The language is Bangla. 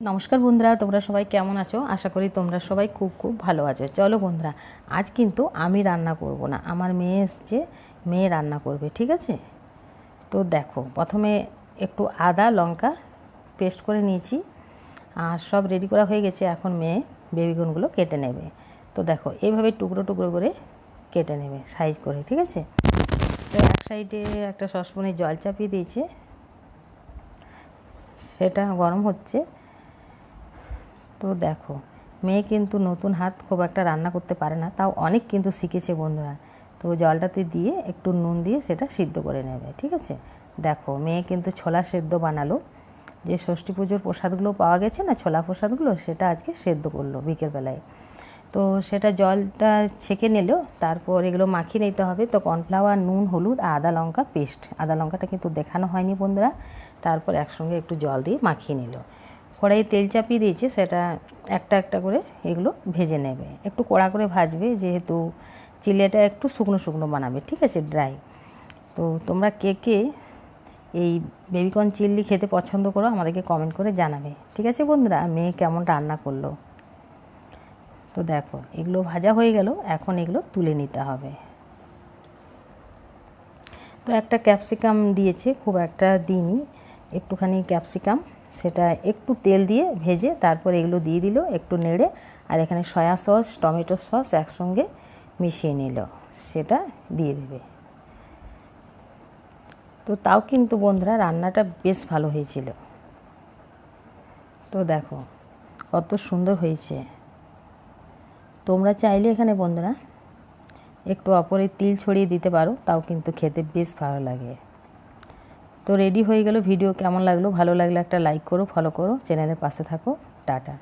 নমস্কার বন্ধুরা, তোমরা সবাই কেমন আছো? আশা করি তোমরা সবাই খুব খুব ভালো আছো। চলো বন্ধুরা, আজ কিন্তু আমি রান্না করব না, আমার মেয়ে এসছে, মেয়ে রান্না করবে, ঠিক আছে? তো দেখো, প্রথমে একটু আদা, লঙ্কা পেস্ট করে নিয়েছি, আর সব রেডি করা হয়ে গেছে, এখন মেয়ে বেবিগুনগুলো কেটে নেবে। তো দেখো এইভাবে টুকরো টুকরো করে কেটে নেবে সাইজ করে, ঠিক আছে? তো এক সাইডে একটা সসপ্যানে জল চাপিয়ে দিয়েছে, সেটা গরম হচ্ছে তো দেখো, মেয়ে কিন্তু নতুন হাত খুব একটা রান্না করতে পারে না, তাও অনেক কিন্তু শিখেছে বন্ধুরা। তো জলটাতে দিয়ে একটু নুন দিয়ে সেটা সিদ্ধ করে নেবে, ঠিক আছে? দেখো, মেয়ে কিন্তু ছোলা সেদ্ধ বানালো। যে ষষ্ঠী পুজোর প্রসাদগুলো পাওয়া গেছে না, ছোলা প্রসাদগুলো, সেটা আজকে সেদ্ধ করল বিকেলবেলায়। তো সেটা জলটা ছেঁকে নিল, তারপর এগুলো মাখিয়ে নিতে হবে। তো কর্নফ্লাওয়ার, নুন, হলুদ আর আদা লঙ্কা, পেস্ট। আদা লঙ্কাটা কিন্তু দেখানো হয়নি বন্ধুরা। তারপর একসঙ্গে একটু জল দিয়ে মাখিয়ে নিল। কড়াইয়ে তেল চাপিয়ে দিয়েছে, সেটা একটা একটা করে এগুলো ভেজে নেবে। একটু কড়া করে ভাজবে, যেহেতু চিলেটা একটু শুকনো শুকনো বানাবে, ঠিক আছে ড্রাই তো তোমরা কে কে এই বেবিকর্ন চিল্লি খেতে পছন্দ করো, আমাদেরকে কমেন্ট করে জানাবে। ঠিক আছে বন্ধুরা, মেয়ে কেমন রান্না করল? তো দেখো, এগুলো ভাজা হয়ে গেল, এখন এগুলো তুলে নিতে হবে। তো একটা ক্যাপসিকাম দিয়েছে, খুব একটা দিইনি, একটুখানি ক্যাপসিকাম। সেটা একটু তেল দিয়ে ভেজে তারপর এগুলো দিয়ে দিল, একটু নেড়ে, আর এখানে সয়া সস, টমেটো সস একসঙ্গে মিশিয়ে নিল, সেটা দিয়ে দেবে। তো তাও কিন্তু বন্ধুরা রান্নাটা বেশ ভালো হয়েছিল। তো দেখো, কত সুন্দর হয়েছে। তোমরা চাইলে এখানে বন্ধুরা একটু অপরে তিল ছড়িয়ে দিতে পারো, তাও কিন্তু খেতে বেশ ভালো লাগে। তো রেডি হয়ে গেল ভিডিও কেমন লাগল? ভালো লাগলে একটা লাইক করো ফলো করো চ্যানেলের পাশে থাকো। টাটা।